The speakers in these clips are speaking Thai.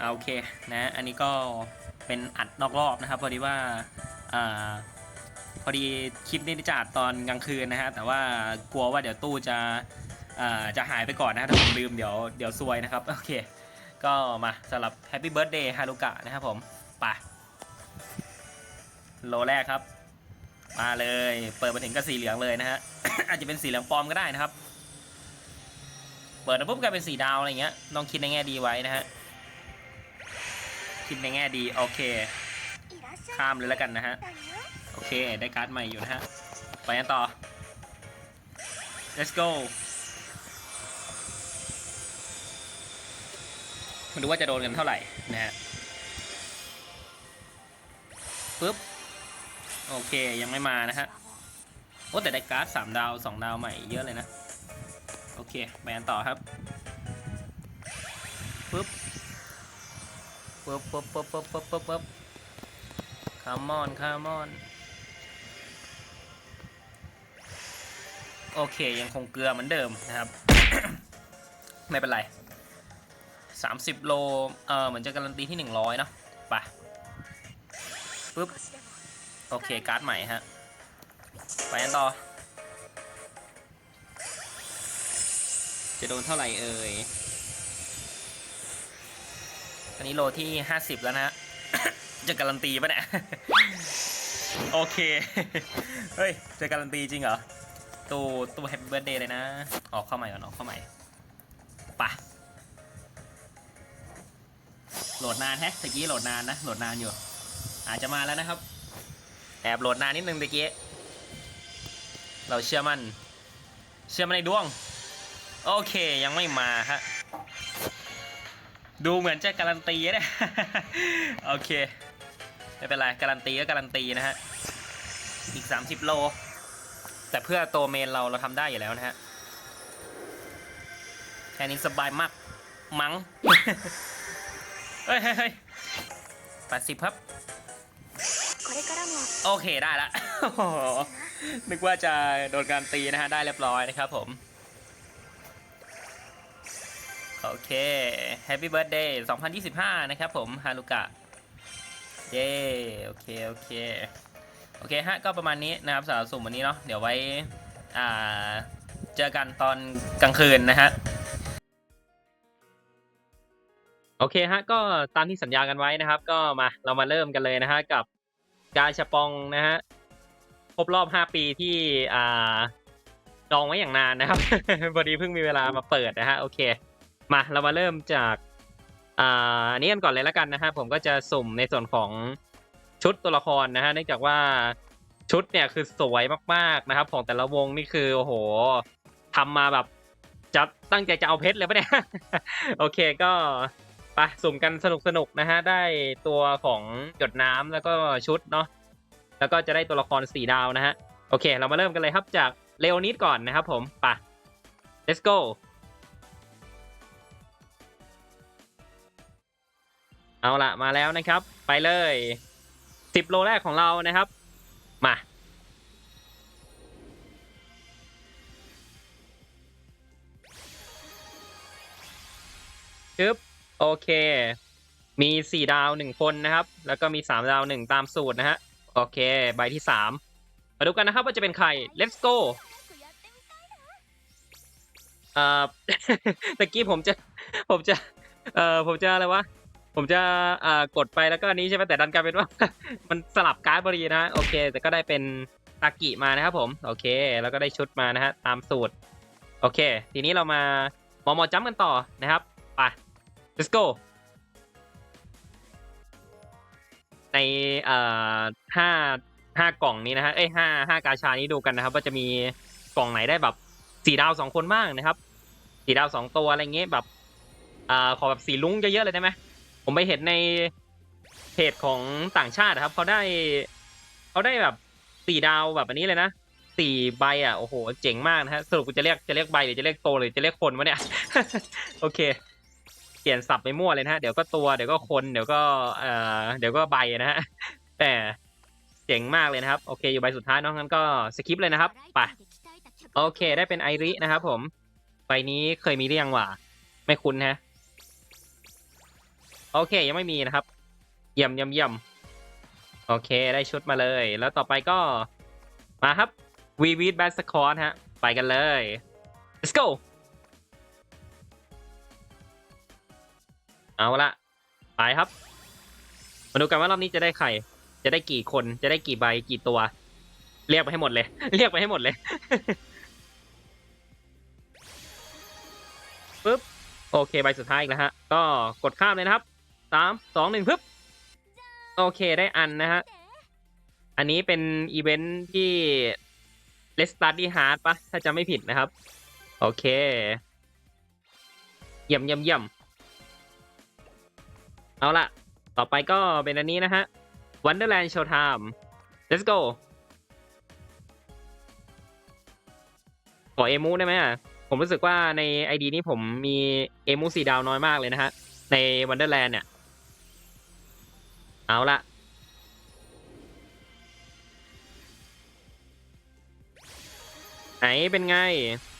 อ่าโอเคนะอันนี้ก็เป็นอัดนอกรอบนะครับพอดีว่าอ่าพอดีคลิปนี้จะอัดตอนกลางคืนนะฮะแต่ว่ากลัวว่าเดี๋ยวตู้จะอ่าจะหายไปก่อนนะฮะถ้าผมลืมเดี๋ยวเดี๋ยวซวยนะครับโอเค ก็มาสำหรับ Happy Birthday ฮารุกะนะครับผมไปโลแรกครับ มาเลย เปิดมาถึงก็สีเหลืองเลยนะฮะ อาจจะเป็นสีเหลืองปลอมก็ได้นะครับ เปิดมาปุ๊บกลายเป็นสีดาวอะไรเงี้ยลองคิดในแง่ดีไว้นะฮะ คิดในแง่ดี โอเค ข้ามเลยแล้วกันนะฮะ โอเค ได้การ์ดใหม่อยู่นะฮะ ไปกันต่อ let's go มาดูว่าจะโดนกันเท่าไหร่นะฮะปึ๊บ โอเคยังไม่มานะฮะ โอ้แต่ได้การ์ดสามดาวสองดาวใหม่เยอะเลยนะ โอเคไปกันต่อครับปึ๊บ ปึ๊บปึ๊บปึ๊บปึ๊บปึ๊บปึ๊บปึ๊บคามอนคามอน โอเคยังคงเกลือเหมือนเดิมนะครับ ไม่เป็นไร 30 โล เออเหมือนจะการันตีที่ 100 เนาะไปปึ๊บ โอเค การ์ดใหม่ฮะ ไปกันต่อ จะโดนเท่าไหร่เอ่ย อันนี้โลที่ 50 แล้วนะ จะการันตีปะเนี่ย โอเค เฮ้ย จะการันตีจริงเหรอ ตู้ตู้แฮปปี้เบิร์ดเดย์เลยนะ ออกเข้าใหม่ก่อน ออกเข้าใหม่ปะโหลดนานแฮะตะกี้โหลดนานนะ โหลดนานอยู่ อาจจะมาแล้วนะครับ แอบโหลดนานนิดนึงตะกี้ เราเชื่อมั่น เชื่อมั่นในดวง โอเค ยังไม่มาฮะ ดูเหมือนจะการันตีนะ โอเค ไม่เป็นไร การันตีก็การันตีนะฮะ อีก 30 โล แต่เพื่อโตเมนเราเราทำได้อยู่แล้วนะฮะ แค่นี้สบายมาก มัง้งเฮ้ยเฮ้ยแปดสิบครับ โอเคได้ละนึกว่าจะโดนการตีนะฮะ ได้เรียบร้อยนะครับผม โอเค Happy Birthday 2025 นะครับผม ฮารุกะ เย้ โอเค โอเค โอเคฮะ ก็ประมาณนี้นะครับสำหรับสุ่มวันนี้เนาะ เดี๋ยวไว้ อ่า เจอกันตอนกลางคืนนะฮะ โอเคฮะ ก็ตามที่สัญญากันไว้นะครับ ก็มาเรามาเริ่มกันเลยนะฮะ กับกาชปองนะฮะ ครบรอบ 5 ปีที่ อ่า ดองไว้อย่างนานนะครับ พอดีเพิ่งมีเวลามาเปิดนะฮะ โอเค มาเรามาเริ่มจากอ่าอันนี้กันก่อนเลยแล้วกันนะฮะผมก็จะสุ่มในส่วนของชุดตัวละครนะฮะเนื่องจากว่าชุดเนี่ยคือสวยมากๆนะครับ ของแต่ละวงนี่คือโอ้โหทำมาแบบจะตั้งใจจะเอาเพชรเลยปะเนี่ย โอเคก็ไปสุ่มกันสนุกสนุกๆนะฮะได้ตัวของหยดน้ำแล้วก็ชุดเนาะแล้วก็จะได้ตัวละครสี่ดาวนะฮะโอเค เรามาเริ่มกันเลยครับจากเลโอนิดก่อนนะครับผมไป let's go เอาละมาแล้วนะครับ ไปเลยสิบโลแรกของเรานะครับ มาจึ๊บโอเค มีสี่ดาวหนึ่งคนนะครับ แล้วก็มีสามดาวหนึ่งตามสูตรนะฮะ โอเค ใบที่สามมาดูกันนะครับว่าจะเป็นใคร let's go เอ่อตะกี้ผมจะ ผมจะ เอ่อ ผมจะอะไรวะ ผมจะอ่ากดไปแล้วก็อันนี้ใช่ไหมแต่ดันกลายเป็นว่า มันสลับการ์ดบรีนะโอเค แต่ก็ได้เป็นตากิมานะครับผมโอเค แล้วก็ได้ชุดมานะฮะตามสูตร โอเค ทีนี้เรามาหมอหมอจ้ำกันต่อนะครับไป let's go ในเอ่อห้าห้ากล่องนี้นะฮะเอ้ยห้าห้ากาชานี้ดูกันนะครับ ว่าจะมีกล่องไหนได้แบบสี่ดาวสองคนบ้างนะครับสี่ดาวสองตัวอะไรเงี้ยแบบอ่าขอแบบสีลุ้งเยอะๆเลยได้ไหม ผมไปเห็นในเพจของต่างชาติครับเขาได้เขาได้แบบสี่ดาวแบบอันนี้เลยนะสี่ใบอะโอ้โหเจ๋งมากนะฮะสรุปกูจะเรียกจะเรียกใบหรือจะเรียกโตวหรือจะเรียกคนวะเนี่ย โอเค เปลี่ยนสับไปมั่วเลยนะฮะเดี๋ยวก็ตัวเดี๋ยวก็คนเดี๋ยวก็เอ่อเดี๋ยวก็ใบนะฮะแต่เจ๋งมากเลยนะครับ โอเค อยู่ใบสุดท้ายเนอะงั้นก็สคิปเลยนะครับไปโอเค ได้เป็นไอรินะครับผมใบนี้เคยมีหรือยังวะไม่คุ้นฮะ โอเค ยังไม่มีนะครับ เยี่ยมเยี่ยมเยี่ยมโอเค ได้ชุดมาเลย แล้วต่อไปก็ มาครับวีวีดแบสคอร์ฮะ ไปกันเลย let's go เอาละไปครับ มาดูกันว่ารอบนี้จะได้ใคร จะได้กี่คน จะได้กี่ใบ กี่ตัว เรียกไปให้หมดเลย เรียกไปให้หมดเลยปึ๊บ โอเค ใบสุดท้ายอีกแล้วฮะ ก็กดข้ามเลยนะครับ สามสองหนึ่งปึ๊บโอเคได้อันนะฮะ อันนี้เป็นอีเวนท์ที่ Let's Study Hard ปะถ้าจำไม่ผิดนะครับ โอเคเยี่ยมเยี่ยมเยี่ยมเอาละต่อไปก็เป็นอันนี้นะฮะ Wonderland Showtime let's go ขอเอมูได้ไหมอะ ผมรู้สึกว่าใน ID นี้ผมมีเอมูสีดาวน้อยมากเลยนะฮะ ใน Wonderland เนี่ย เอาละไหนเป็นไง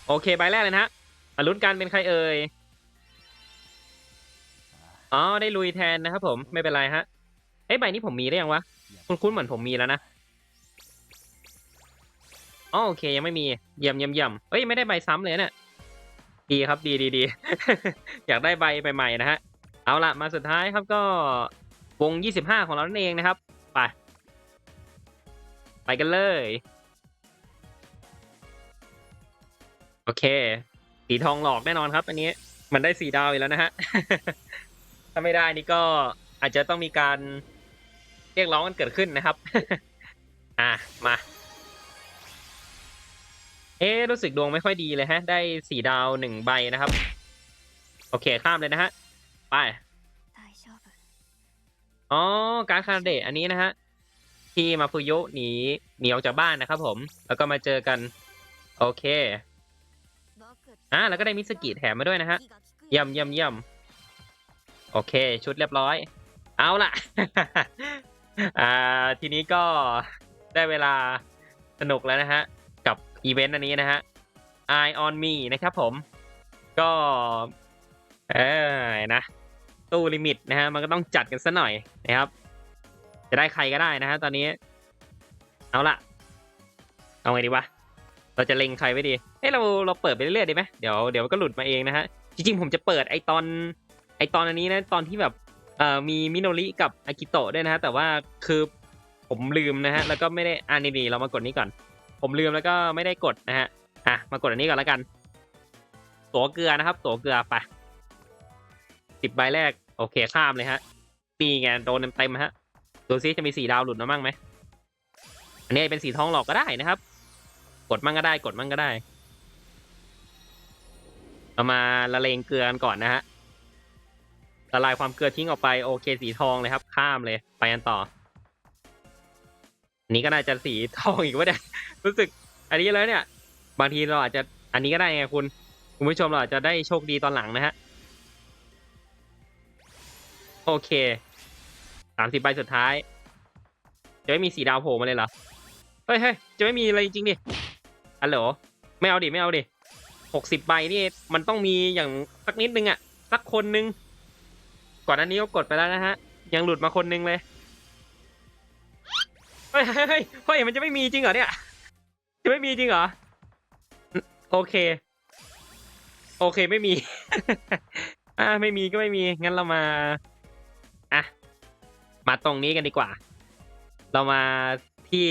โอเคใบแรกเลยนะฮะมาลุ้นกันเป็นใครเอ่ย อ๋อ ได้ลุยแทนนะครับผมไม่เป็นไรฮะเอ้ใบนี้ผมมีได้ยังวะ คุ้นๆเหมือนผมมีแล้วนะอ๋อโอเคยังไม่มีเยี่ยมเยี่ยมเยี่ยมเอ้ยไม่ได้ใบซ้ำเลยเนี่ยดีครับดีดีดีอยากได้ใบใหม่ๆนะฮะ เอาละมาสุดท้ายครับก็ วง 25 ของเรานั่นเองนะครับ ไป ไปกันเลย โอเค สีทองหลอกแน่นอนครับ อันนี้มันได้สีดาวอีกแล้วนะฮะ ถ้าไม่ได้นี่ก็อาจจะต้องมีการเรียกร้องกันเกิดขึ้นนะครับ อะ มา เอ๊รู้สึกดวงไม่ค่อยดีเลยฮะ ได้สีดาวหนึ่งใบนะครับ โอเคข้ามเลยนะฮะ ไป อ๋อ การดคาเดะอันนี้นะฮะ ที่มาฟุโยะหนีหนีออกจากบ้านนะครับผม แล้วก็มาเจอกัน โอเค อะแล้วก็ได้มิสกิแถมมาด้วยนะฮะเยี่ยมเยี่ยมเยี่ยมโอเค ชุดเรียบร้อย เอาล่ะ อ่า ทีนี้ก็ได้เวลาสนุกแล้วนะฮะ กับอีเวนต์อันนี้นะฮะ Eye on Me นะครับผม ก็ เออนะ ตู้ลิมิตนะฮะมันก็ต้องจัดกันซะหน่อยนะครับ จะได้ใครก็ได้นะฮะตอนนี้ เอาละเอาไงดีวะเราจะเล็งใครไว้ดีเฮ้ยเราเราเปิดไปเรื่อยๆดีไหมเดี๋ยวเดี๋ยวก็หลุดมาเองนะฮะจริงๆผมจะเปิดไอตอนไอตอนอันนี้นะตอนที่แบบเอ่อมีมิโนริกับอากิโตะด้วยนะฮะแต่ว่าคือผมลืมนะฮะแล้วก็ไม่ได้อ่านี่ๆเรามากดนี้ก่อน ผมลืมแล้วก็ไม่ได้กดนะฮะอะมากดอันนี้ก่อนแล้วกัน ตัวเกลือนะครับ ตัวเกลือไป สิบใบแรก โอเคข้ามเลยฮะตีไงโดนเต็มๆฮะดูซิจะมีสีดาวหลุดมาบ้างไหมอันนี้เป็นสีทองหลอกก็ได้นะครับ กดมั่งก็ได้ กดมั่งก็ได้เรามาละเลงเกลือกันก่อนนะฮะละลายความเกลือทิ้งออกไปโอเคสีทองเลยครับ ข้ามเลยไปกันต่อ อันนี้ก็น่าจะสีทองอีกว่าเนี่ยรู้สึก อันนี้แล้วเนี่ย บางทีเราอาจจะอันนี้ก็ได้ไงคุณ คุณผู้ชมเราอาจจะได้โชคดีตอนหลังนะฮะ โอเคสามสิบใบสุดท้าย จะไม่มีสีดาวโผล่มาเลยเหรอ เฮ้ยเฮ้ยจะไม่มีอะไรจริงดิอันเหรอไม่เอาดิ ไม่เอาดิหกสิบใบนี่ มันต้องมีอย่างสักนิดนึงอะสักคนนึง ก่อนอันนี้ก็กดไปแล้วนะฮะ ยังหลุดมาคนนึงเลยเฮ้ยเฮ้ยเฮ้ยเฮ้ยมันจะไม่มีจริงเหรอเนี่ย จะไม่มีจริงเหรอ โอเค โอเคไม่มี อ่าไม่มีก็ไม่มี งั้นเรามา อะ มาตรงนี้กันดีกว่า เรามาที่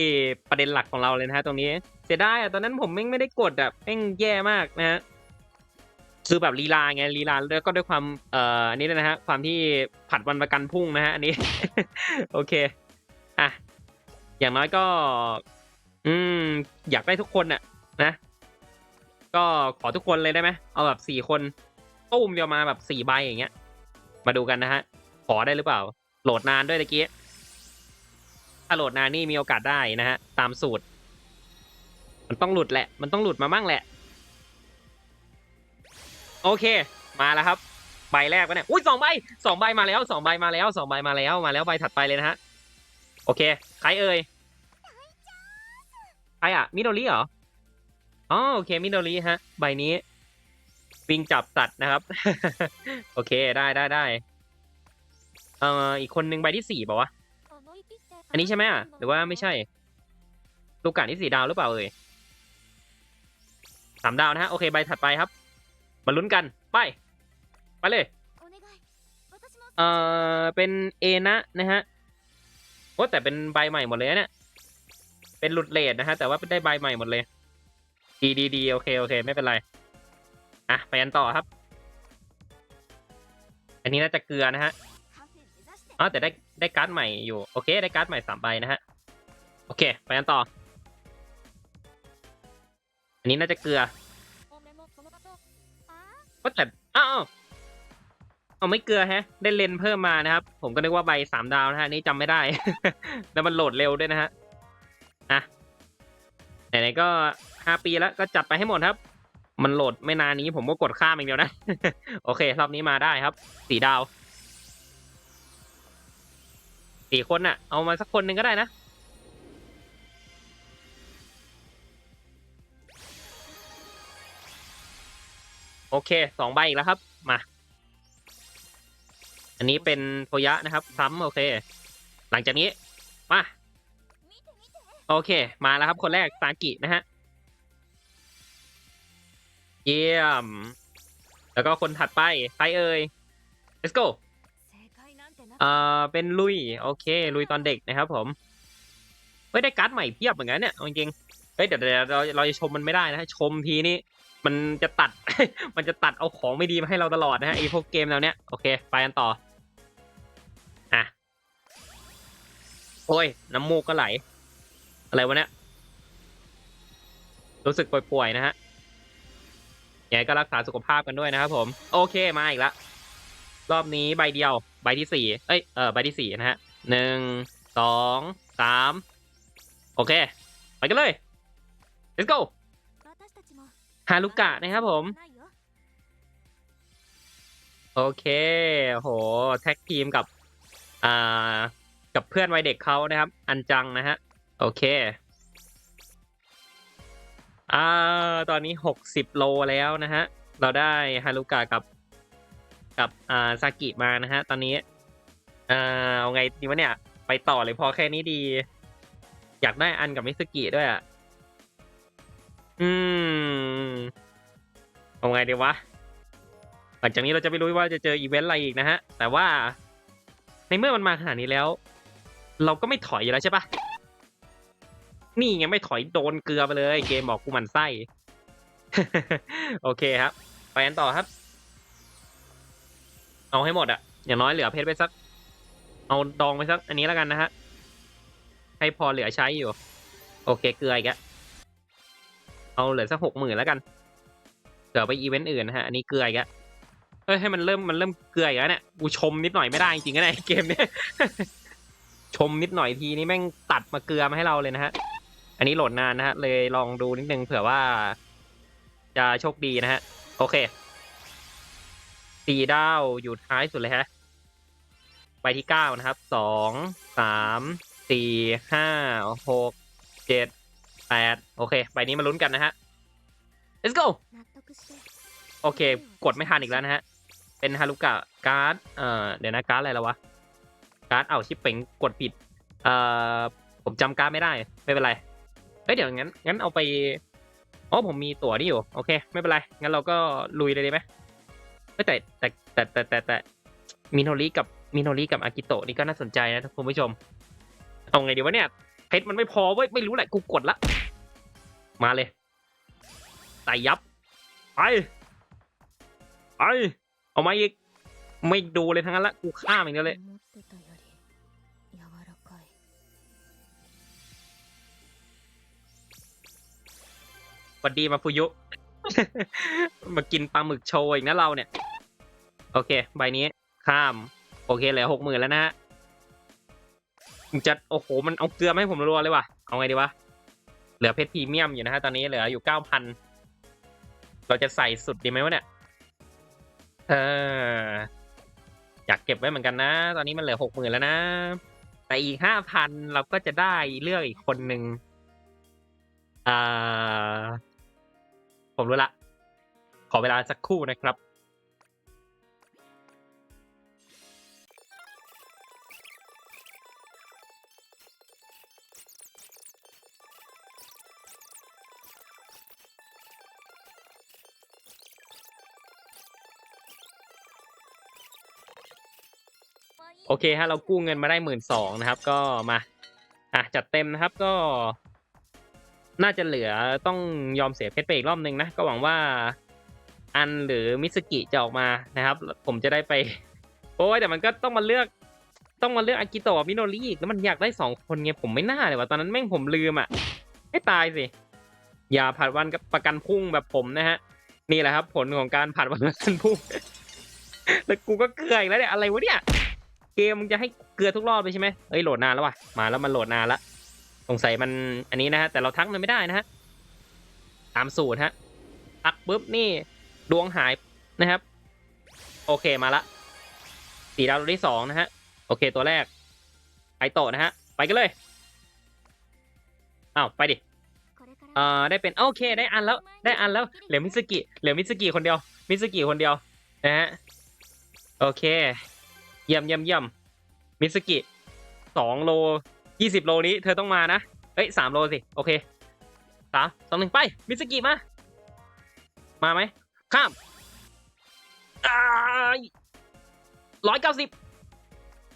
ประเด็นหลักของเราเลยนะฮะตรงนี้ เสียดายอะตอนนั้นผมแม่งไม่ได้กดแบบแม่งแย่มากนะฮะคือแบบลีลาไงลีลาแล้วก็ด้วยความเอ่ออันนี้นะฮะความที่ผัดวันประกันพรุ่งนะฮะอันนี้ โอเคอะอย่างน้อยก็ อืม อยากได้ทุกคนน่ะ นะ ก็ขอทุกคนเลยได้ไหมเอาแบบสี่คนตุ้มเดียวมาแบบสี่ใบอย่างเงี้ย มาดูกันนะฮะ ขอได้หรือเปล่า โหลดนานด้วยตะกี้ถ้าโหลดนานนี่มีโอกาสได้นะฮะ ตามสูตร มันต้องหลุดแหละ มันต้องหลุดมาบ้างแหละ โอเค มาแล้วครับ ใบแรกวะเนี่ยอุ้ยสองใบสองใบมาแล้วสองใบมาแล้วสองใบมาแล้วมาแล้วใบถัดไปเลยนะฮะ โอเค ใครเอ่ย ใครอะมิโดริเหรอ อ๋อโอเคมิโดริฮะ ใบนี้ปิงจับสัตว์นะครับ โอเคได้ได้ได้ เอ่ออีกคนนึงใบที่สี่ป่าวะอันนี้ใช่ไหมอะหรือว่าไม่ใช่ลูกกาที่สี่ดาวหรือเปล่าเอ่ยสามดาวนะฮะโอเคใบถัดไปครับมาลุ้นกันไปไปเลยเอ่อเป็นเอนะนะฮะโอ้แต่เป็นใบใหม่หมดเลยนะเนี่ยเป็นหลุดเลทนะฮะแต่ว่าได้ใบใหม่หมดเลยดีดีดีโอเคโอเคไม่เป็นไรอะไปกันต่อครับ อันนี้น่าจะเกลือนะฮะ อ๋อแต่ได้ได้การ์ดใหม่อยู่ โอเค ได้การ์ดใหม่สามใบนะฮะ โอเค ไปกันต่อ อันนี้น่าจะเกลือก็แต่อ้าวเอาไม่เกลือแฮะ ได้เลนเพิ่มมานะครับ ผมก็นึกว่าใบสามดาวนะฮะนนี่จำไม่ได้ แล้วมันโหลดเร็วด้วยนะฮะอะไหนๆก็ห้าปีแล้วก็จัดไปให้หมดครับ มันโหลดไม่นานนี้ผมก็กดข้ามอย่างเดียวนะ โอเค รอบนี้มาได้ครับ สีดาว สี่คนน่ะเอามาสักคนหนึ่งก็ได้นะโอเคสองใบอีกแล้วครับ มา อันนี้เป็นโทยะนะครับ ซ้ำโอเค หลังจากนี้ มา โอเค มาแล้วครับ คนแรกซากินะฮะ เยี่ยม แล้วก็คนถัดไป ใครเอ่ย let's go อ่อเป็นลุย โอเค ลุยตอนเด็กนะครับผมเฮ้ยได้การ์ดใหม่เพียบเหมือนกันเนี่ยจริงเฮ้ยเดี๋ยวเดี๋ยวเราเราจะชมมันไม่ได้นะชมทีนี้มันจะตัด มันจะตัดเอาของไม่ดีมาให้เราตลอดนะฮะไอพวกเกมแนวเนี้ยโอเคไปกันต่ออะโอ้ยน้ำมูกก็ไหล อะไรวะเนี่ยรู้สึกป่วยๆนะฮะยังไงก็รักษาสุขภาพกันด้วยนะครับผม โอเคมาอีกแล้วรอบนี้ใบเดียว ใบที่สี่เอ้ยเออใบที่สี่นะฮะหนึ่งสองสามโอเค ไปกันเลย let's go ฮารุกะนะครับผม โอเคโหแท็กทีมกับอ่ากับเพื่อนวัยเด็กเขานะครับ อันจังนะฮะ โอเคอ่าตอนนี้หกสิบโลแล้วนะฮะ เราได้ฮารุกะกับ กับอ่าซากิมานะฮะ ตอนนี้อ่าเอาไงดีวะเนี่ย ไปต่อเลยพอแค่นี้ดี อยากได้อันกับมิสกิด้วยอะ อืมเอาไงดีวะหลังจากนี้เราจะไม่รู้ว่าจะเจออีเวนต์อะไรอีกนะฮะ แต่ว่า ในเมื่อมันมาขนาดนี้แล้ว เราก็ไม่ถอยอยู่แล้วใช่ปะนี่ไงไม่ถอยโดนเกลือไปเลย เกมบอกกูมันไส้ โอเคครับ ไปกันต่อครับ เอาให้หมดอะอย่างน้อยเหลือเพชรไปสัก เอาดองไปสัก อันนี้แล้วกันนะฮะ ให้พอเหลือใช้อยู่ โอเคเกลืออีกะเอาเหลือสักหกหมื่นแล้วกันเดี๋ยวไปอีเวนต์อื่นนะฮะ อันนี้เกลืออีกะเอ้ยให้มันเริ่มมันเริ่มเกลืออีกแล้วเนี่ยกูชมนิดหน่อยไม่ได้จริงๆนะไอเกมเนี้ยชมนิดหน่อยทีนี้แม่งตัดมาเกลือมาให้เราเลยนะฮะ อันนี้โหลดนานนะฮะ เลยลองดูนิดนึงเผื่อว่า จะโชคดีนะฮะ โอเค สี่ดาวอยู่ท้ายสุดเลยฮะ ไปที่เก้านะครับสองสามสี่ห้าหกเจ็ดแปดโอเค ใบนี้มาลุ้นกันนะฮะ let's go โอเค กดไม่ทันอีกแล้วนะฮะ เป็นฮารุกะการ์ดเอ่อเดี๋ยวนะการ์ดอะไรแล้ววะ การ์ดเอาชิปเป่งกดผิดเอ่อผมจำการ์ดไม่ได้ ไม่เป็นไรเฮ้ยเดี๋ยวงั้นงั้นเอาไปอ๋อผมมีตั๋วนี่อยู่ โอเค ไม่เป็นไร งั้นเราก็ลุยเลยดีไหม เฮ้ยแต่แต่แต่แต่แต่แต่มิโนริกับมิโนริกับอากิโตะนี่ก็น่าสนใจนะคุณผู้ชม เอาไงดีวะเนี่ยเพชรมันไม่พอเว้ยไม่รู้แหละกูกดละ มาเลยใส่ยับ ไป ไป เอามาอีก ไม่ดูเลยทั้งนั้นละ กูข้ามอย่างเดียวเลย สวัสดีมาฟุยุ มากินปลาหมึกโชว์อีกนะเราเนี่ย โอเค ใบนี้ข้าม โอเคเหลือหกหมื่นแล้วนะฮะจะโอ้โห มันเอาเกลือมาให้ผมรัวเลยว่ะ เอาไงดีวะ เหลือเพชรพรีเมียมอยู่นะฮะตอนนี้เหลืออยู่เก้าพันเราจะใส่สุดดีไหมวะเนี่ย เออ อยากเก็บไว้เหมือนกันนะ ตอนนี้มันเหลือหกหมื่นแล้วนะ แต่อีกห้าพันเราก็จะได้เลือกอีกคนหนึ่งอ่า ผมรู้ละ ขอเวลาสักคู่นะครับ โอเคฮะเรากู้เงินมาได้หมื่นสองนะครับ ก็มา อะจัดเต็มนะครับก็ น่าจะเหลือต้องยอมเสียเพชรไปอีกรอบนึงนะ ก็หวังว่าอันหรือมิสกิจะออกมานะครับ ผมจะได้ไป โอ้ยแต่มันก็ต้องมาเลือกต้องมาเลือกอากิโตะมิโนริอีกแล้วมันอยากได้สองคนไงผมไม่น่าเลยว่าตอนนั้นแม่งผมลืมอะให้ตายสิ อย่าผัดวันกับประกันพุ่งแบบผมนะฮะ นี่แหละครับ ผลของการผัดวันประกันพุ่งแล้วกูก็เกลืออีกแล้วเนี่ยอะไรวะเนี่ยเกมมึงจะให้เกลือทุกรอบเลยใช่ไหมเอ้ยโหลดนานแล้วว่ะมาแล้วมันโหลดนานละ สงสัยมันอันนี้นะฮะแต่เราทักมันไม่ได้นะฮะตามสูตรฮะทักปุ๊บนี่ดวงหายนะครับ โอเคมาละสีดาวตัวที่สองนะฮะโอเคตัวแรกไอโตะนะฮะไปกันเลยอ้าวไปดิเอ่อได้เป็นโอเคได้อันแล้วได้อันแล้วเหลือมิสกิเหลือมิสกิคนเดียวมิสกิคนเดียวนะฮะโอเคเยี่ยมเยี่ยมเยี่ยมมิสกิสองโล ยี่สิบโลนี้เธอต้องมานะ เอ้ยสามโลสิ โอเคสามสองหนึ่งไป มิสกิมา มาไหม ข้ามร้อยเก้าสิบ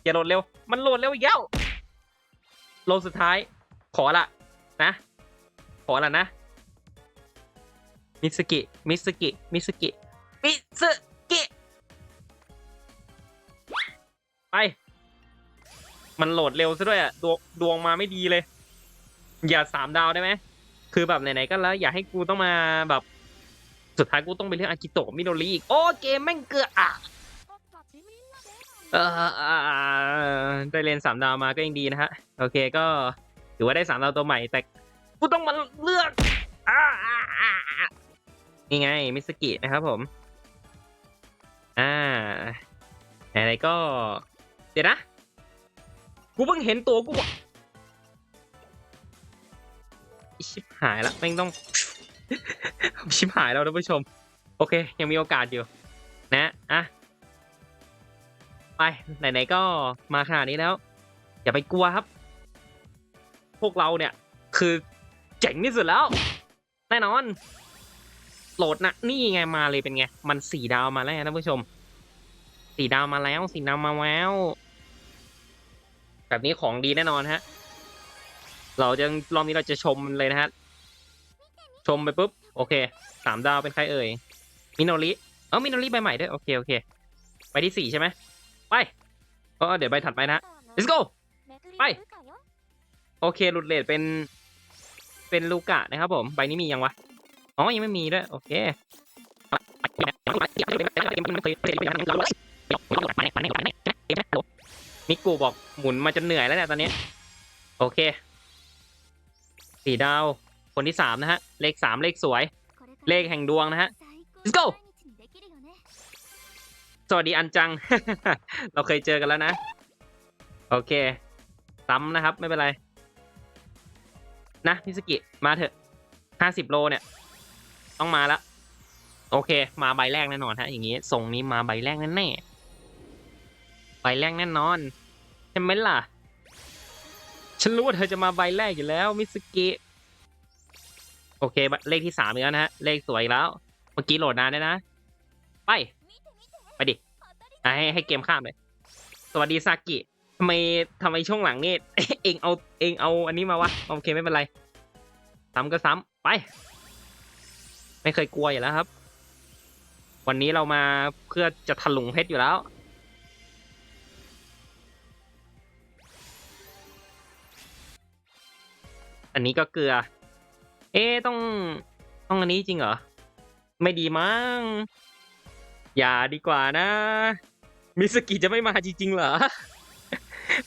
อย่าโหลดเร็ว มันโหลดเร็วอีกแล้วโลสุดท้าย ขอละ นะ ขอละนะ มิสกิ มิสกิ มิสกิ มิสกิ ไป มันโหลดเร็วซะด้วยอะดวงดวงมาไม่ดีเลย อย่าสามดาวได้ไหมคือแบบไหนๆก็แล้ว อย่าให้กูต้องมาแบบ สุดท้ายกูต้องไปเลือกอากิโตะมิโนริอีกโอ้เกมแม่งเกืออะเออได้เรียนสามดาวมาก็ยังดีนะฮะ โอเคก็ถือว่าได้สามดาวตัวใหม่ แต่กูต้องมาเลือกนี่ไงมิสกินะครับผม อ่าอะไรก็ เดี๋ยวนะ กูเพิ่งเห็นตัวกูอะชิบหายแล้วแม่งต้อง ชิบหายแล้วท่านผู้ชม โอเค ยังมีโอกาสอยู่ นะอะไปไหนๆก็มาขนาดนี้แล้ว อย่าไปกลัวครับ พวกเราเนี่ย คือเจ๋งที่สุดแล้ว แน่นอน โหลดนะนี่ไงมาเลยเป็นไง มันสี่ดาวมาแล้วท่านผู้ชม สี่ดาวมาแล้วสี่ดาวมาแล้ว แบบนี้ของดีแน่นอนฮะ เราจะรอบนี้เราจะชมเลยนะฮะ ชมไปปุ๊บ โอเคสามดาวเป็นใครเอ่ยมิโนริเออมิโนริใบใหม่ด้วย โอเค โอเค ไปที่สี่ใช่ไหมไปก็เดี๋ยวใบถัดไปนะ let's go ไป โอเคหลุดเลทเป็น เป็นลูกะนะครับผม ใบนี้มียังวะ อ๋อ ยังไม่มีด้วย โอเค มิกูบอกหมุนมาจนเหนื่อยแล้วเนี่ยตอนนี้ โอเคสี่ดาว คนที่สามนะฮะ เลขสามเลขสวย เลขแห่งดวงนะฮะ Let's go สวัสดีอันจัง เราเคยเจอกันแล้วนะ โอเค ซ้ำนะครับ ไม่เป็นไร นะพิสกิ มาเถอะห้าสิบโลเนี่ย ต้องมาละโอเค มาใบแรกแน่นอนฮะ อย่างงี้ส่งนี้มาใบแรกแน่ๆใบแรกแน่นอน ช่ไหมล่ะ ฉันรู้ว่าเธอจะมาใบแรกอยู่แล้วมิสกิโอเค เลขที่สามอีกแล้วนะฮะ เลขสวยแล้ว เมื่อกี้โหลดนานด้วยนะ ไป ไปดิให้ให้เกมข้ามเลย สวัสดีซากิทำไมทำไมช่วงหลังนี่ เองเอาเองเอาอันนี้มาวะ โอเคไม่เป็นไร ซ้ำก็ซ้ำไป ไม่เคยกลัวอยู่แล้วครับ วันนี้เรามาเพื่อจะถลุงเพชรอยู่แล้ว อันนี้ก็เกลือ เอ๊ต้องต้องอันนี้จริงเหรอ ไม่ดีมั้ง อย่าดีกว่านะ มิสกิจะไม่มาจริงๆเหรอ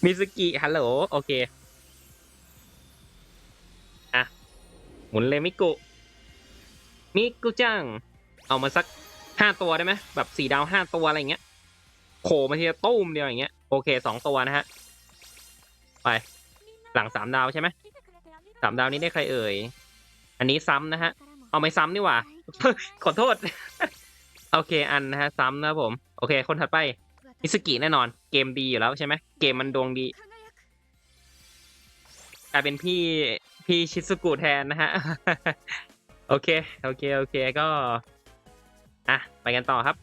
มิสกิฮัลโหลโอเค อะ หมุนเลยมิกุ มิกุจัง เอามาสักห้าตัวได้ไหมแบบสี่ดาวห้าตัวอะไรเงี้ยโผล่มาทีละตุ้มเดียวอย่างเงี้ย โอเคสองตัวนะฮะ ไป หลังสามดาวใช่ไหม สามดาวนี้ได้ใครเอ่ย อันนี้ซ้ำนะฮะ เอาไม่ซ้ำนี่หว่า ขอโทษ โอเคอันนะฮะ ซ้ำนะครับผม โอเค คนถัดไปมิสกิแน่นอน เกมดีอยู่แล้วใช่ไหม เกมมันดวงดีกลายเป็นพี่พี่ชิซุกุแทนนะฮะ โอเค โอเค โอเค ก็ อะ ไปกันต่อครับ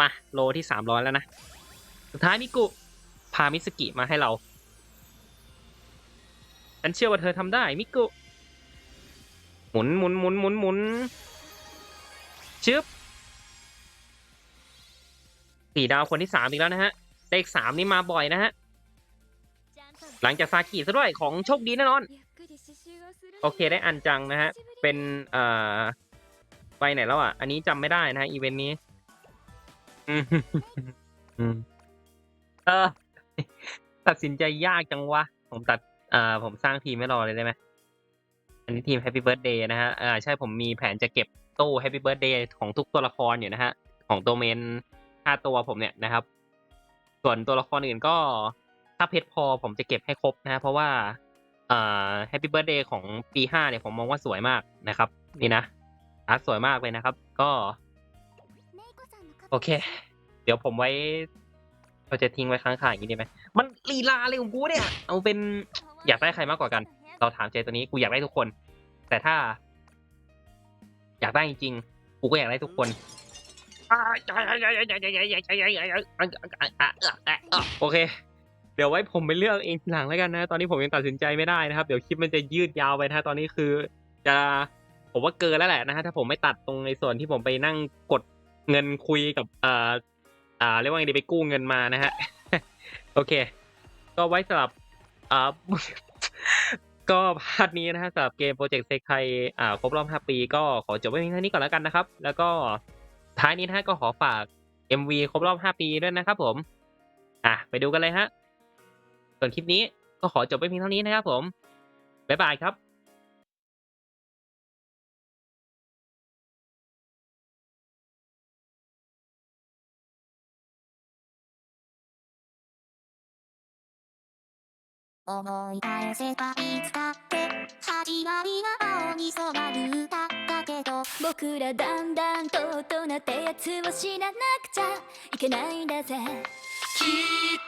มา โลที่สามร้อยแล้วนะ สุดท้ายมิกุ พามิสกิมาให้เรา ฉันเชื่อว่าเธอทำได้ มิกุหมุนหมุนหมุนหมุนหมุนชึบสี่ดาวคนที่สามอีกแล้วนะฮะ เลขสามนี่มาบ่อยนะฮะ หลังจากซากิซะด้วยของโชคดีแน่นอน โอเคได้อันจังนะฮะ เป็นเอ่อไปไหนแล้วอะ อันนี้จำไม่ได้นะฮะอีเวนต์นี้อืมอืมเออตัดสินใจยากจังวะ ผมตัด อ่าผมสร้างทีมไม่รอเลยได้ไหมอันนี้ทีม Happy Birthday นะฮะอ่าใช่ผมมีแผนจะเก็บตู้ Happy Birthday ของทุกตัวละครอยู่นะฮะ ของตัวเมนห้าตัวผมเนี่ยนะครับ ส่วนตัวละครอื่นก็ถ้าเพชรพอผมจะเก็บให้ครบนะฮะเพราะว่าอ่า Happy Birthday ของปีห้าเนี่ยผมมองว่าสวยมากนะครับ นี่นะอาร์ตสวยมากเลยนะครับ ก็ โอเค เดี๋ยวผมไว้เราจะทิ้งไว้ค้างคาอย่างนี้ไดีไหมมันลีลาอะไรของกูเนี่ย เอาเป็น อยากได้ใครมากกว่ากัน เราถามเจตัวนี้กูอยากได้ทุกคน แต่ถ้า อยากได้จริงๆกูก็อยากได้ทุกคนโอเค เดี๋ยวไว้ผมไปเลือกเองทีหลังแล้วกันนะ ตอนนี้ผมยังตัดสินใจไม่ได้นะครับ เดี๋ยวคลิปมันจะยืดยาวไปนะตอนนี้คือจะผมว่าเกินแล้วแหละนะฮะถ้าผมไม่ตัดตรงในส่วนที่ผมไปนั่งกดเงินคุยกับเอ่ออ่าเรียกว่าไงดีไปกู้เงินมานะฮะ โอเค ก็ไว้สำหรับ อ่า ก็พาร์ทนี้นะฮะสำหรับเกมโปรเจกต์เซคไคอ่าครบรอบ 5 ปี ก็ขอจบไว้เพียงเท่านี้ก่อนแล้วกันนะครับ แล้วก็ท้ายนี้นะฮะก็ขอฝาก MV ครบรอบ 5 ปีด้วยนะครับผม อะ ไปดูกันเลยฮะ ส่วนคลิปนี้ก็ขอจบไว้เพียงเท่านี้นะครับผม บ๊ายบายครับ 思い返せばいつだって始まりは青に染まる歌だけど。僕らだんだんと大人ってやつを知らなくちゃいけないんだぜ。きっと